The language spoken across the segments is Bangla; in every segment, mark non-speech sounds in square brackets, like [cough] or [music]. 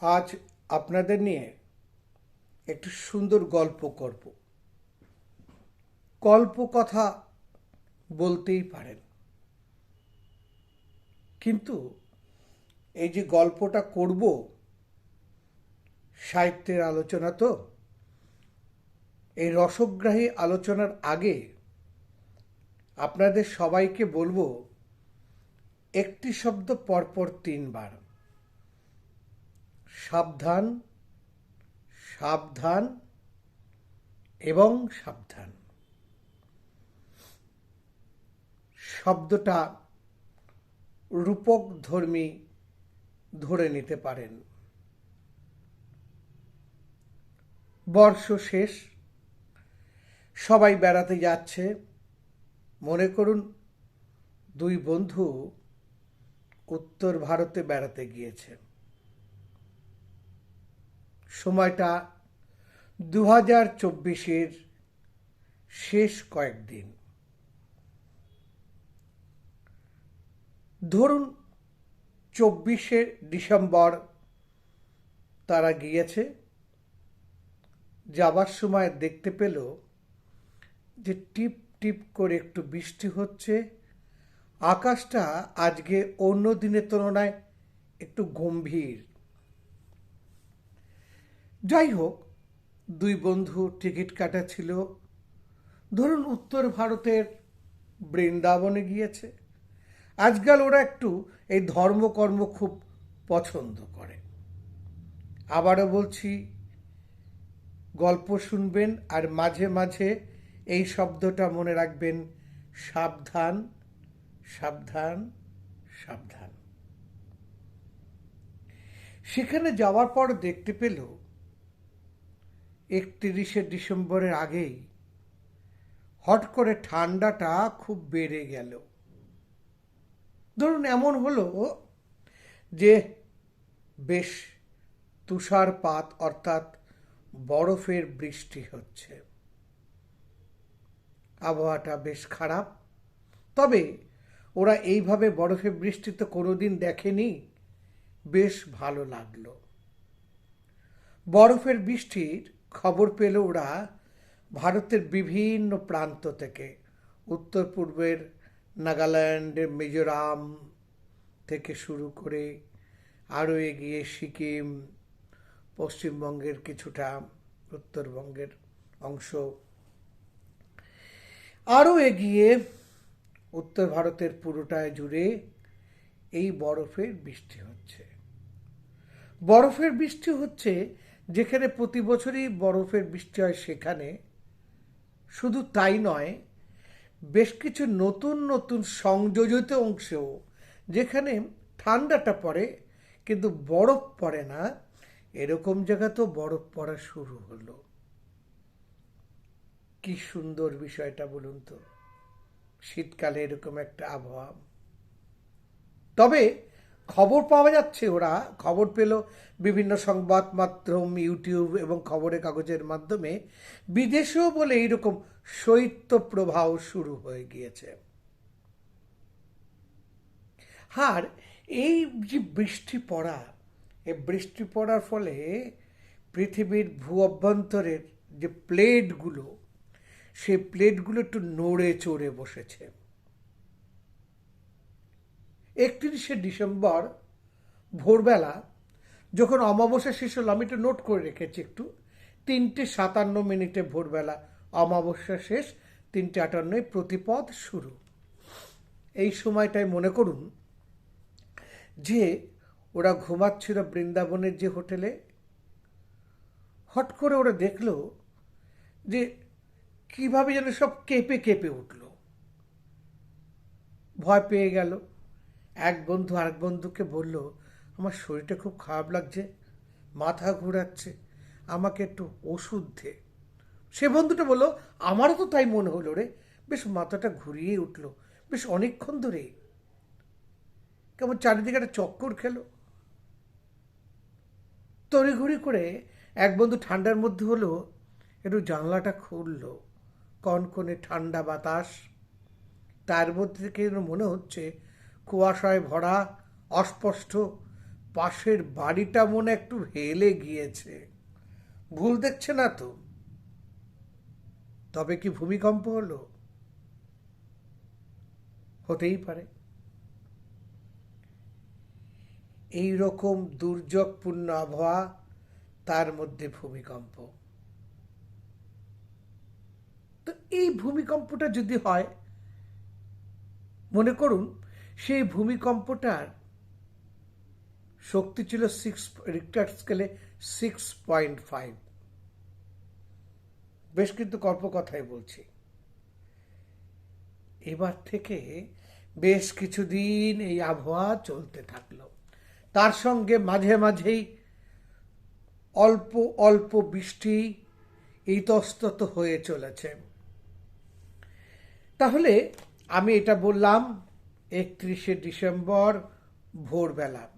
আজ আপনাদের নিয়ে একটু সুন্দর গল্প করব। গল্প কথা বলতেই পারেন। কিন্তু এই যে গল্পটা করব, সাহিত্যের আলোচনা তো, এই রসগ্রাহী আলোচনার আগে আপনাদের সবাইকে বলব, একটি শব্দ পরপর তিনবার। সাবধান সাবধান এবং সাবধান। শব্দটা রূপক ধর্মী ধরে নিতে পারেন। বর্ষ শেষ, সবাই বেড়াতে যাচ্ছে। মনে করুন, দুই বন্ধু উত্তর ভারতে বেড়াতে গিয়েছে। সময়টা দু হাজার চব্বিশের শেষ কয়েকদিন। ধরুন চব্বিশে ডিসেম্বর তারা গিয়েছে, যাবার সময় দেখতে পেল যে টিপ টিপ করে একটু বৃষ্টি হচ্ছে। আকাশটা আজকে অন্য দিনের তুলনায় একটু গম্ভীর। যাই হোক দুই বন্ধু টিকিট কাটা ছিল। ধরুন উত্তর ভারতের বৃন্দাবনে গিয়েছে। আজকাল ওরা একটু এই ধর্মকর্ম খুব পছন্দ করে। আবারও বলছি, গল্প শুনবেন আর মাঝে মাঝে এই শব্দটা মনে রাখবেন, সাবধান সাবধান সাবধান। সেখানে যাওয়ার পর দেখতে পেল একত্রিশে ডিসেম্বরের আগেই হট করে ঠান্ডাটা খুব বেড়ে গেল। ধরুন এমন হলো যে বেশ তুষারপাত অর্থাৎ বরফের বৃষ্টি হচ্ছে। আবহাওয়াটা বেশ খারাপ। তবে ওরা এইভাবে বরফে বৃষ্টি তো কোনোদিন দেখেনি, বেশ ভালো লাগল। বরফের বৃষ্টির খবর পেল ওরা ভারতের বিভিন্ন প্রান্ত থেকে। উত্তর পূর্বের নাগাল্যান্ডের মিজোরাম থেকে শুরু করে আরও এগিয়ে সিকিম, পশ্চিমবঙ্গের কিছুটা উত্তরবঙ্গের অংশ। আরও এগিয়ে উত্তর ভারতের পুরোটায় জুড়ে এই বরফের বৃষ্টি হচ্ছে। বরফের বৃষ্টি হচ্ছে যেখানে প্রতি বছরই বরফের বৃষ্টি হয় সেখানে, শুধু তাই নয়, বেশ কিছু নতুন নতুন সংযোজিত অংশেও যেখানে ঠান্ডাটা পড়ে কিন্তু বরফ পড়ে না, এরকম জায়গাতেও বরফ পড়া শুরু হলো। কি সুন্দর বিষয়টা বলুন তো, শীতকালে এরকম একটা আবহাওয়া। তবে খবর পাওয়া যাচ্ছে, ওরা খবর পেল বিভিন্ন সংবাদ মাধ্যম, ইউটিউব এবং খবরের কাগজের মাধ্যমে বিদেশেও বলে এইরকম শৈত্য প্রবাহ শুরু হয়ে গিয়েছে। আর এই যে বৃষ্টি পড়া, এই বৃষ্টি পড়ার ফলে পৃথিবীর ভূ অভ্যন্তরের যে প্লেটগুলো, সেই প্লেটগুলো একটু নড়ে চড়ে বসেছে। একত্রিশে ডিসেম্বর ভোরবেলা যখন অমাবস্যা শেষ হলো, আমি একটু নোট করে রেখেছি একটু। তিনটে সাতান্ন মিনিটে ভোরবেলা অমাবস্যা শেষ, তিনটে আটান্নয় প্রতিপদ শুরু। এই সময়টায় মনে করুন যে ওরা ঘুমাচ্ছিল বৃন্দাবনের যে হোটেলে। হট করে ওরা দেখল যে কীভাবে যেন সব কেঁপে কেঁপে উঠল। ভয় পেয়ে গেল। এক বন্ধু আরেক বন্ধুকে বলল, আমার শরীরটা খুব খারাপ লাগছে, মাথা ঘোরাচ্ছে, আমাকে একটু ওষুধ দে। সে বন্ধুটা বলল, আমারও তো তাই মনে হলো রে, বেশ মাথাটা ঘুরিয়ে উঠল, বেশ অনেকক্ষণ ধরে। কেমন চারিদিকে একটা চক্কর খেলো। তড়িঘড়ি করে এক বন্ধু ঠান্ডার মধ্যে হলো, একটু জানলাটা খুললো, কনকনে ঠান্ডা বাতাস। তার মধ্যে থেকে মনে হচ্ছে কুয়াশায় ভরা, অস্পষ্ট, পাশের বাড়িটা মনে একটু হেলে গিয়েছে। ভুল দেখছে না তো? তবে কি ভূমিকম্প হলো? হতেই পারে। এই রকম দুর্যোগপূর্ণ আবহাওয়া, তার মধ্যে ভূমিকম্প। তো এই ভূমিকম্পটা যদি হয়, মনে করুন সেই ভূমিকম্পটার শক্তি ছিল সিক্স রিক্টার স্কেলে সিক্স পয়েন্ট ফাইভ বেশ কিন্তু কল্পকথাই বলছি। এবার থেকে বেশ কিছুদিন এই আবহাওয়া চলতে থাকল। তার সঙ্গে মাঝে মাঝেই অল্প অল্প বৃষ্টি ইতস্তত হয়ে চলেছে। তাহলে আমি এটা বললাম একত্রিশে ডিসেম্বর ভোরবেলা।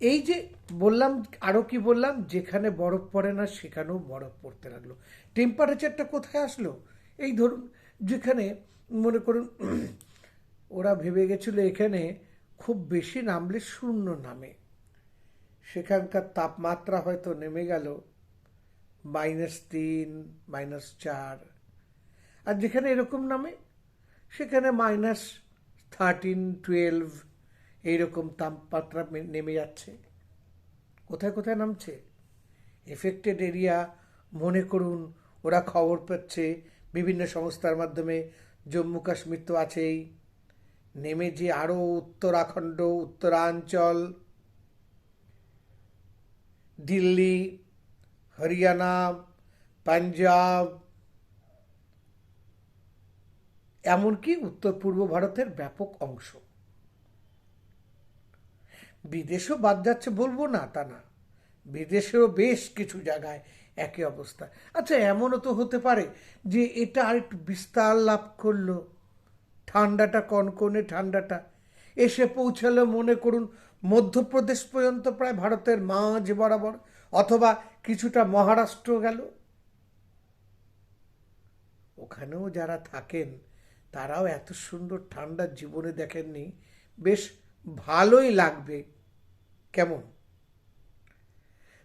এই যে বললাম আরও কি বললাম? যেখানে বরফ পড়ে না, সেখানেও বরফ পড়তে লাগল। টেম্পারেচারটা কোথায় আসলো? এই ধরুন, যেখানে, মনে করুন, [clears throat] ওরা ভেবে গেছিল এখানে খুব বেশি নামলে শূন্য নামে। সেখানকার তাপমাত্রা হয়তো নেমে গেল মাইনাস তিন মাইনাস চার। আর যেখানে এরকম নামে, সেখানে মাইনাস থার্টিন টুয়েলভ এইরকম তাপমাত্রা নেমে যাচ্ছে। কোথায় কোথায় নামছে? এফেক্টেড এরিয়া মনে করুন, ওরা খবর পাচ্ছে, বিভিন্ন সংস্থার মাধ্যমে, জম্মু কাশ্মীর তো আছেই। নেমে যে আরও উত্তরাখণ্ড, উত্তরাঞ্চল, দিল্লি, হরিয়ানা, পাঞ্জাব এমনকি উত্তর পূর্ব ভারতের ব্যাপক অংশ। বিদেশও বাদ যাচ্ছে বলব না তা না। বিদেশেও বেশ কিছু জায়গায় একই অবস্থা। আচ্ছা এমনও তো হতে পারে যে এটা আর একটু বিস্তার লাভ করল। ঠান্ডাটা, কনকনে ঠান্ডাটা এসে পৌঁছালো, মনে করুন, মধ্যপ্রদেশ পর্যন্ত প্রায় ভারতের মাঝ বরাবর, অথবা কিছুটা মহারাষ্ট্র গেল। ওখানেও যারা থাকেন তারাও এত সুন্দর ঠান্ডা জীবনে দেখেননি, বেশ ভালোই লাগবে। কেমন?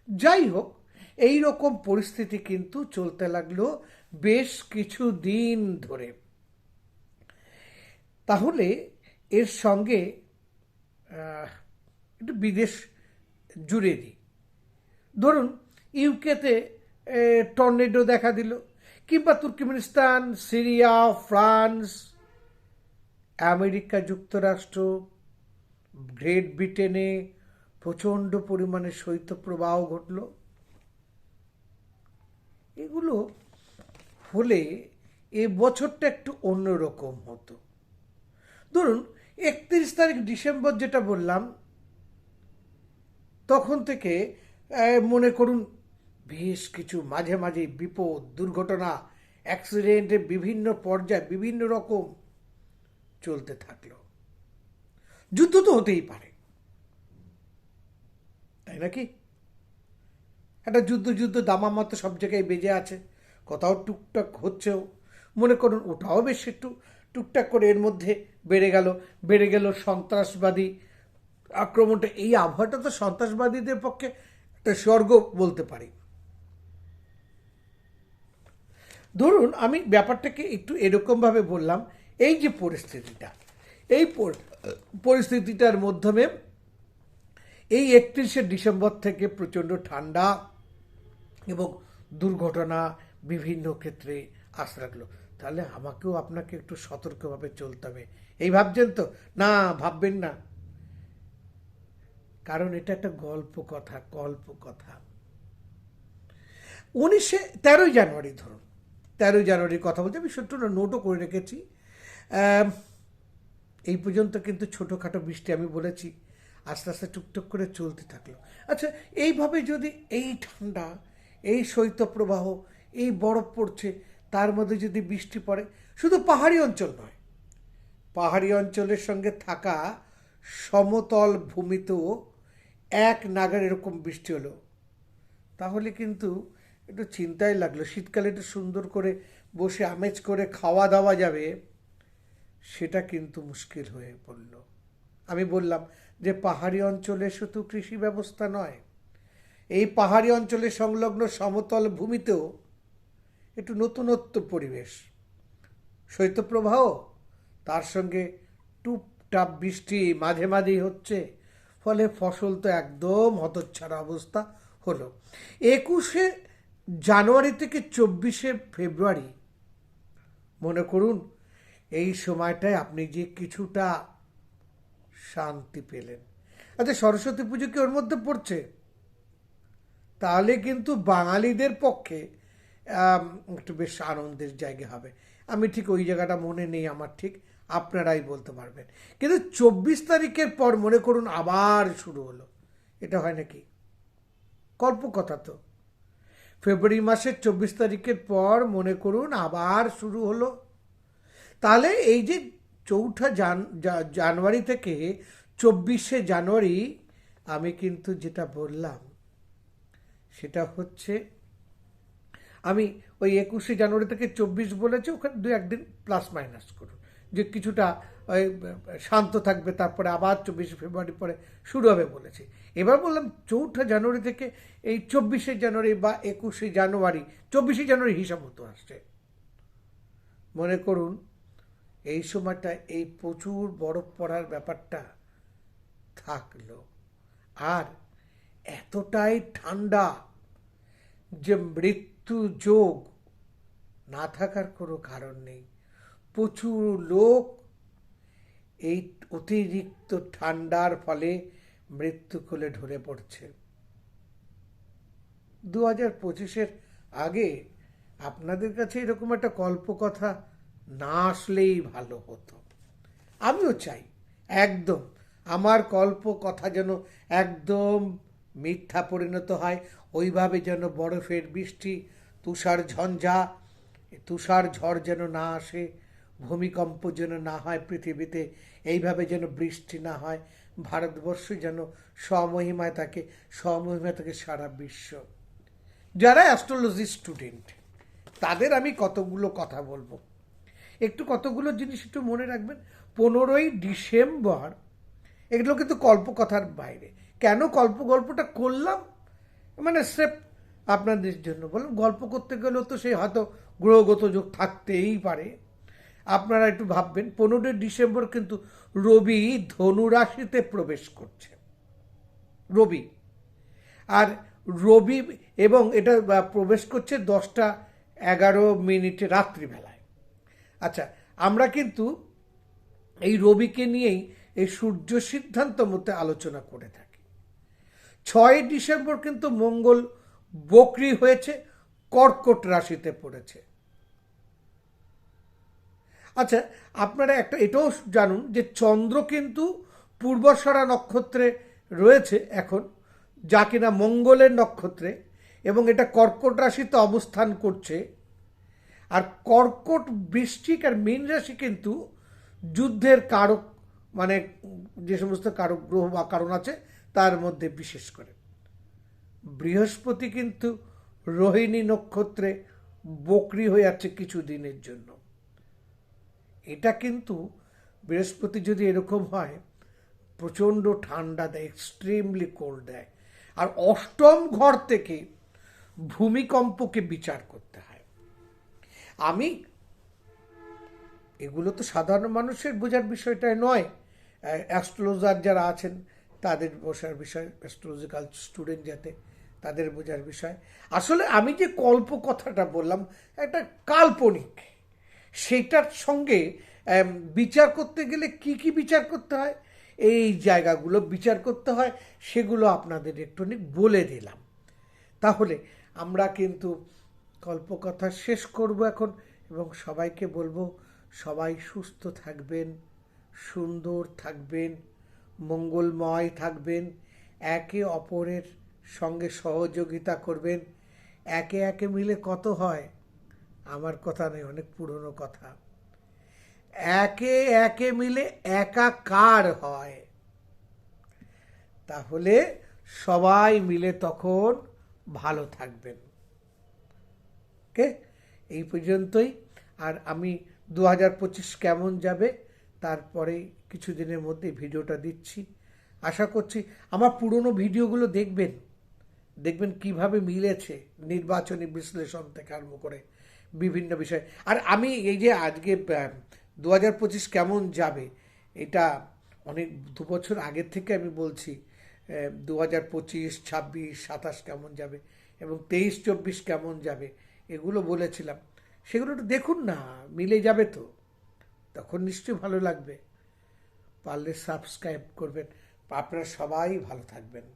যাই হোক এই রকম পরিস্থিতি কিন্তু চলতে লাগল বেশ কিছু দিন ধরে। তাহলে এর সঙ্গে একটু বিদেশ জুড়ে দিই। ধরুন ইউকেতে টর্নেডো দেখা দিল। কিংবা তুর্কমেনিস্তান, সিরিয়া, ফ্রান্স, আমেরিকা যুক্তরাষ্ট্র, গ্রেট ব্রিটেনে প্রচণ্ড পরিমাণে শৈত্যপ্রবাহ ঘটল। এগুলো হলে এ বছরটা একটু অন্যরকম হতো। ধরুন, একত্রিশ তারিখ ডিসেম্বর যেটা বললাম, তখন থেকে মনে করুন বেশ কিছু মাঝে মাঝে বিপদ, দুর্ঘটনা অ্যাক্সিডেন্টের বিভিন্ন পর্যায়ে বিভিন্ন রকম চলতে থাকল। যুদ্ধ তো হতেই পারে। তাই নাকি? একটা যুদ্ধ যুদ্ধ দামামা সব জায়গায় বেজে আছে। কোথাও টুকটাক হচ্ছেও। মনে করুন ওটাও বেশ একটু টুকটাক করে এর মধ্যে বেড়ে গেল বেড়ে গেল সন্ত্রাসবাদী আক্রমণটা। এই আবহাওয়াটা তো সন্ত্রাসবাদীদের পক্ষে একটা স্বর্গ বলতে পারি। ধরুন, আমি ব্যাপারটাকে একটু এরকমভাবে বললাম, এই যে পরিস্থিতিটা, এই পরিস্থিতিটার মাধ্যমে এই একত্রিশে ডিসেম্বর থেকে প্রচণ্ড ঠান্ডা এবং দুর্ঘটনা বিভিন্ন ক্ষেত্রে আসতে লাগল। তাহলে আমাকেও আপনাকে একটু সতর্কভাবে চলতে হবে। এই ভাবছেন তো? না, ভাববেন না। কারণ এটা একটা গল্প কথা গল্প কথা। উনিশে, তেরোই জানুয়ারি ধরুন তেরোই জানুয়ারির কথা বলতে আমি ছোট্ট নোটও করে রেখেছি। এই পর্যন্ত কিন্তু ছোটোখাটো বৃষ্টি আমি বলেছি, আস্তে আস্তে টুকটুক করে চলতে থাকল। আচ্ছা এইভাবে যদি এই ঠান্ডা, এই শৈত্যপ্রবাহ, এই বরফ পড়ছে, তার মধ্যে যদি বৃষ্টি পড়ে, শুধু পাহাড়ি অঞ্চল নয়, পাহাড়ি অঞ্চলের সঙ্গে থাকা সমতল ভূমিতেও এক নাগার এরকম বৃষ্টি হলো, তাহলে কিন্তু একটু চিন্তাই লাগল। শীতকালে একটু সুন্দর করে বসে আমেজ করে খাওয়া দাওয়া যাবে, সেটা কিন্তু মুশকিল হয়ে পড়ল। আমি বললাম যে পাহাড়ি অঞ্চলে শুধু কৃষি ব্যবস্থা নয়, এই পাহাড়ি অঞ্চলে সংলগ্ন সমতল ভূমিতেও একটু নতুনত্ব পরিবেশ। শৈত্যপ্রবাহ, তার সঙ্গে টুপটাপ বৃষ্টি মাঝে মাঝেই হচ্ছে, ফলে ফসল তো একদম হতচ্ছাড়া অবস্থা হলো। একুশে জানুয়ারি থেকে চব্বিশে ফেব্রুয়ারি। মনে করুন, এই সময়টায় আপনি যে কিছুটা শান্তি পেলেন। আচ্ছা সরস্বতী পুজো কি ওর মধ্যে পড়ছে? তাহলে কিন্তু বাঙালিদের পক্ষে একটু বেশ আনন্দের জায়গা হবে। আমি ঠিক ওই জায়গাটা মনে নেই আমার ঠিক, আপনারাই বলতে পারবেন। কিন্তু চব্বিশ তারিখের পর মনে করুন আবার শুরু হলো। এটা হয় নাকি? কল্পকথা তো। ফেব্রুয়ারি মাসের চব্বিশ তারিখের পর মনে করুন আবার শুরু হলো। তাহলে এই যে চৌঠা জান জানুয়ারি থেকে চব্বিশে জানুয়ারি আমি কিন্তু যেটা বললাম, সেটা হচ্ছে আমি ওই একুশে জানুয়ারি থেকে চব্বিশ বলেছি, ওখানে দু একদিন প্লাস মাইনাস করুন। যে কিছুটা, ওই, শান্ত থাকবে, তারপরে আবার চব্বিশে ফেব্রুয়ারি পরে শুরু হবে বলেছে। এবার বললাম, চৌঠা জানুয়ারি থেকে এই চব্বিশে জানুয়ারি বা একুশে জানুয়ারি, চব্বিশে জানুয়ারি হিসাব মতো আসছে। মনে করুন, এই সময়টা এই প্রচুর বরফ পড়ার ব্যাপারটা থাকল। আর এতটাই ঠান্ডা যে মৃত্যু যোগ না থাকার কোনো কারণ নেই। প্রচুর লোক এই অতিরিক্ত ঠান্ডার ফলে মৃত্যু কোলে ঢলে পড়ছে। দু হাজার পঁচিশের আগে আপনাদের কাছে এরকম একটা কল্পকথা না আসলেই ভালো হতো। আমিও চাই, একদম। আমার কল্প কথা যেন একদম মিথ্যা পরিণত হয়, ওইভাবে যেন বরফের বৃষ্টি, তুষার ঝঞ্ঝা, তুষার ঝড় যেন না আসে ভূমিকম্প যেন না হয় পৃথিবীতে, এইভাবে যেন বৃষ্টি না হয়, ভারতবর্ষ যেন স্বমহিমায় থাকে স্বমহিমায় থাকে সারা বিশ্ব। যারা অ্যাস্ট্রোলজি স্টুডেন্ট তাদের আমি কতগুলো কথা বলব। একটু কতগুলো জিনিস একটু মনে রাখবেন। পনেরোই ডিসেম্বর, এগুলো কিন্তু কল্পকথার বাইরে। কেন গল্প গল্পটা করলাম? মানে স্রেফ আপনাদের জন্য বললাম, গল্প করতে গেলেও তো সেই হয়তো গ্রহগত যোগ থাকতেই পারে। আপনারা একটু ভাববেন, পনেরোই ডিসেম্বর কিন্তু রবি ধনু রাশিতে প্রবেশ করছে। রবি। আর রবি এবং এটা প্রবেশ করছে দশটা এগারো মিনিটে রাত্রিবেলায়। আচ্ছা আমরা কিন্তু এই রবিকে নিয়েই এই সূর্য সিদ্ধান্ত মধ্যে আলোচনা করে থাকি। ছয় ডিসেম্বর কিন্তু মঙ্গল বকরি হয়েছে, কর্কট রাশিতে পড়েছে। আচ্ছা আপনারা একটা এটাও জানুন যে চন্দ্র কিন্তু পূর্বসরা নক্ষত্রে রয়েছে এখন, যা কিনা মঙ্গলের নক্ষত্রে, এবং এটা কর্কট রাশিতে অবস্থান করছে। আর কর্কট বৃষ্টিক আর মীন রাশি কিন্তু যুদ্ধের কারক মানে যে সমস্ত কারক গ্রহ বা কারণ আছে, তার মধ্যে বিশেষ করে। বৃহস্পতি কিন্তু রোহিণী নক্ষত্রে বকরি হয়ে আছে কিছু দিনের জন্য। এটা কিন্তু বৃহস্পতি যদি এরকম হয়, প্রচণ্ড ঠান্ডা দেয় এক্সট্রিমলি কোল্ড দেয়। আর অষ্টম ঘর থেকে ভূমিকম্পকে বিচার করতে হয়। আমি, এগুলো তো সাধারণ মানুষের বোঝার বিষয়টাই নয়। অ্যাস্ট্রোলজার যারা আছেন, তাদের বসার বিষয় অ্যাস্ট্রোলজিক্যাল স্টুডেন্ট যাতে, তাদের বোঝার বিষয়। আসলে আমি যে কল্প কথাটা বললাম একটা কাল্পনিক। সেটার সঙ্গে বিচার করতে গেলে কি কি বিচার করতে হয়? এই জায়গাগুলো বিচার করতে হয়, সেগুলো আপনাদের একটুখানি বলে দিলাম। তাহলে আমরা কিন্তু কল্পকথা শেষ করব এখন, এবং সবাইকে বলব, সবাই সুস্থ থাকবেন, সুন্দর থাকবেন, মঙ্গলময় থাকবেন, একে অপরের সঙ্গে সহযোগিতা করবেন, একে একে মিলে কত হয়? আমার কথা নেই অনেক পুরনো কথা। একে একে মিলে একাকার হয়। তাহলে সবাই মিলে তখন ভালো থাকবেন। ওকে? এই পর্যন্তই। আর আমি দু হাজার পঁচিশ কেমন যাবে, তারপরে কিছুদিনের মধ্যে ভিডিওটা দিচ্ছি। আশা করছি আমার পুরনো ভিডিওগুলো দেখবেন। দেখবেন কীভাবে মিলেছে নির্বাচনী বিশ্লেষণ থেকে আরম্ভ করে। বিভিন্ন বিষয়। আর আমি এই যে আজকে দু হাজার পঁচিশ কেমন যাবে, এটা অনেক দু বছর আগের থেকে আমি বলছি দু হাজার পঁচিশ, ছাব্বিশ, সাতাশ কেমন যাবে এবং তেইশ, চব্বিশ কেমন যাবে, এগুলো বলেছিলাম। সেগুলো একটু দেখুন না, মিলে যাবে তো। তখন নিশ্চয়ই ভালো লাগবে। পারলে সাবস্ক্রাইব করবেন। আপনারা সবাই ভালো থাকবেন।